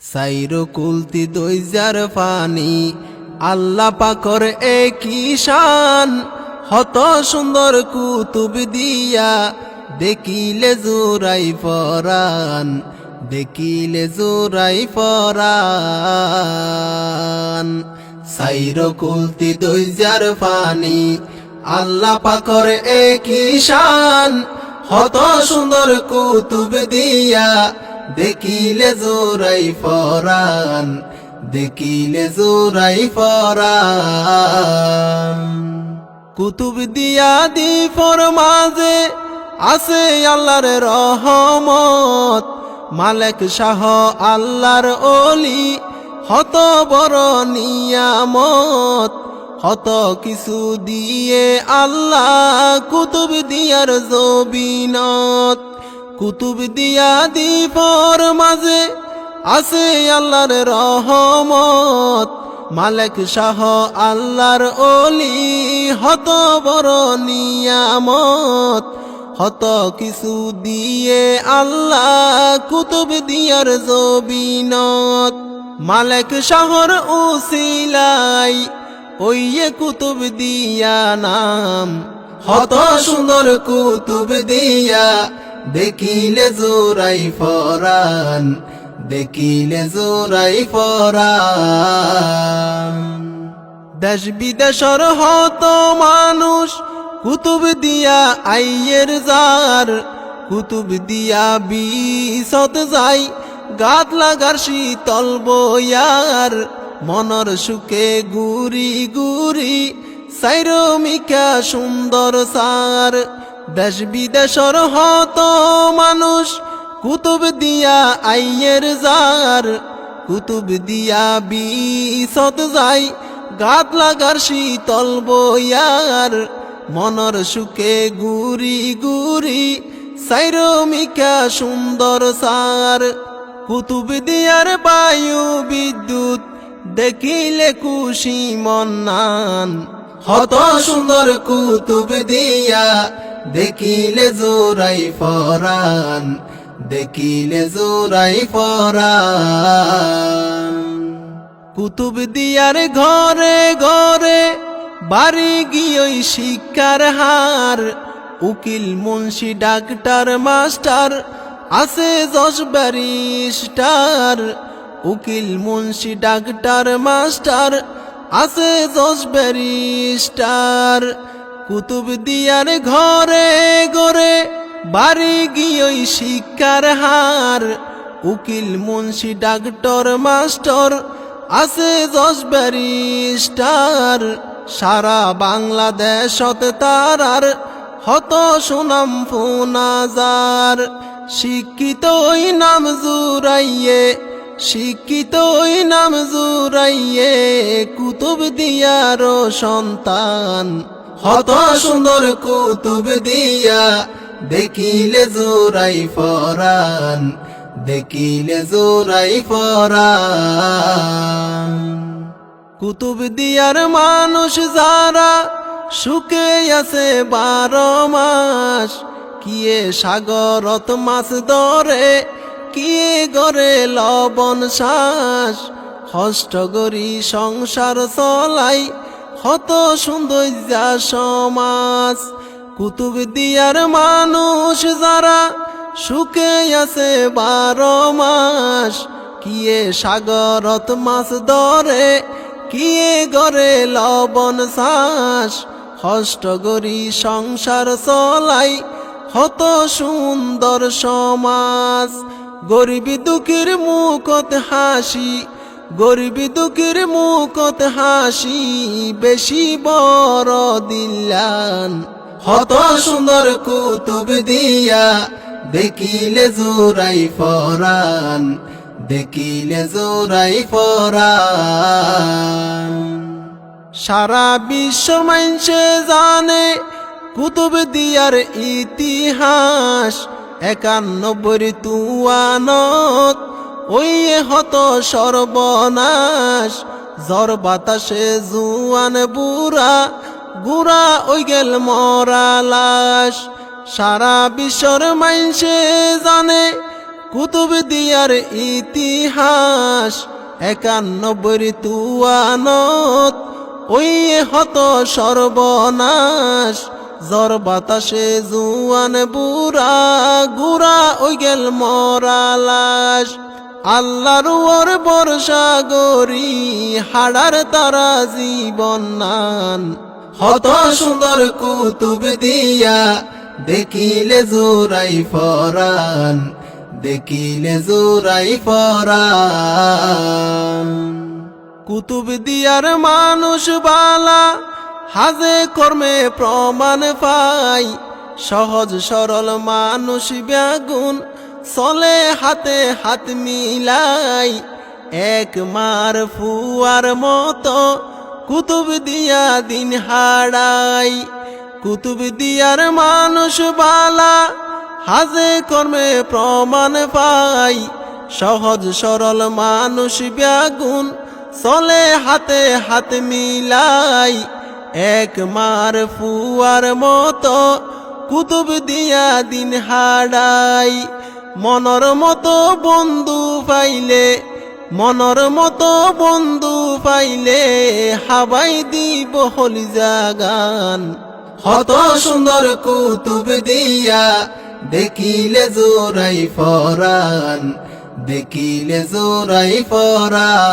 সাইরো Kulti দইজার funny আল্লাহ পাকর একই শান। হত সুন্দর কুতুব দিয়া, দেখিলে জোরাই ফরান, দেখিলে জোরাই ফরান। সাইরো কুলতি দইজার ফানি আল্লাহ পাকর একই শান। হত সুন্দর কুতুব দিয়া দেখিলে জোরাই ফরান, দেখিলে জোরাই ফরান। কুতুব দিয়া দি ফরমাজে আছে আল্লাহর রহমত, মালেক শাহ আল্লাহর অলি হত বড় নিয়ামত, হত কিছু দিয়ে আল্লাহ কুতুব দিয়ার জবিনত। কুতুব দিয়া দিপর মাঝে আছে আল্লাহর রহমত। মালেক শাহ আল্লাহর অলি হত বড় নিয়ামত। হত কিছু দিয়ে আল্লাহ কুতুব দিয়ার জবিনত। মালেক শাহর উসিলাই ওইয়ে কুতুব দিয়া নাম। হত সুন্দর কুতুব দিয়া দেখিলে জোরাই ফরান, দেখিলে জোরাই ফরান। দেশ বিদেশর হত মানুষ, কুতুব দিয়া আইয়ের যার কুতুব দিয়া বিশত যাই গাত লাগার শীতল বয়ার, মনর সুখে গুরি গুরি সাইরমিকা সুন্দর সার। দেশ বিদেশর হত মানুষ কুতুব দিয়া আইয়ের যার কুতুব দিয়া বিশত যাই, গাত লাগার শীতল বয়ার। মনর সুখে গুরি গুরি সাইরমিকা সুন্দর সার। কুতুব দিয়ার বায়ু বিদ্যুৎ, দেখিলে খুশি মন্নান হত সুন্দর কুতুব দিয়া দেখিলে জোরাই ফরান, দেখিলে জোরাই ফরান। কুতুব দিয়ার ঘরে ঘরে বাড়ি গিয়ে শিক্ষার হার, উকিল মুন্সি ডাক্তার মাস্টার, আছে যশ ব্যারিস্টার। উকিল মুন্সি ডাক্তার মাস্টার, আছে যশ ব্যারিস্টার। কুতুব দিয়ার ঘরে ঘরে বাড়ি গিয়ে শিক্ষার হার। উকিল, মুন্সি, ডাক্তার, মাস্টার, আছে যশ ব্যারিস্টার। সারা বাংলাদেশত তারার হত সুনাম ফুনাজার। শিক্ষিত ওই নাম জুরাইয়ে শিক্ষিত ওই নাম জুরাইয়ে কুতুব দিয়ার সন্তান। হত সুন্দর কুতুব দিয়া, দেখিলে জোরাই ফরান, দেখিলে জোরাই ফরান। কুতুব দিয়ার মানুষ যারা সুখে আছে বারো মাস কিয়ে সাগরত মাছ ধরে কিয়ে গরে লবণ শ্বাস, হষ্ট গরি সংসার চলাই হত সৌন্দর্যা সমাজ, কুতুব দিয়ার মানুষ যারা সুখে আছে বারো মাস কিয়ে সাগরত মাছ ধরে কিয়ে গরে লবণ শ্বাস হষ্ট গরি সংসার চলাই, হত সুন্দর সমাজ, গরিবী দুঃখের মুখত হাসি গরিবী দুঃখের মুখত হাসি, বেশি বড় দিল্লান। হত সুন্দর কুতুব দিয়া, দেখিলে জোরাই ফরান, দেখিলে জোরাই ফরান। সারা বিশ্ব মাইনসে জানে, কুতুব দিয়ার ইতিহাস একান্নব্বই তুয়ানত ওই হত সর্বনাশ জ্বর বাতাসে জুয়ান বুড়া গুড়া ওই গেল মরা লাশ। সারা বিশ্বর মাইনসে জানে কুতুব দিয়ার ইতিহাস একানব্বই তুয়ানত ওই হত সর্বনাশ জ্বর বাতাসে জুয়ান বুড়া গুড়া ওই গেল মরালাস আল্লাহর ওর বর্ষা গরি হাড়ার তারা জীবন নান। হত সুন্দর কুতুব দিয়া দেখিলে জোরাই ফরান দেখিলে জোরাই ফরান। কুতুব দিয়ার মানুষ বালা হাজে কর্মে প্রমাণ পাই সহজ সরল মানুষ ব্যাগুন চলে হাতে হাত মিলাই, এক মার ফুয়ার মতো কুতুব দিয়া দিন হাড়াই। কুতুব দিয়ার মানুষ বালা, হাজে কর্মে প্রমাণ পাই। সহজ সরল মানুষ ব্যাগুন চলে হাতে হাত মিলাই, এক মার ফুয়ার মতো কুতুব দিয়া দিন হাড়াই। মনর মতো বন্ধু পাইলে, মনর মতো বন্ধু পাইলে হাবাই দিব হলি জাগান। হত সুন্দর কুতুব দিয়া দেখিলে জোরাই ফরান, দেখিলে জোরাই ফরান।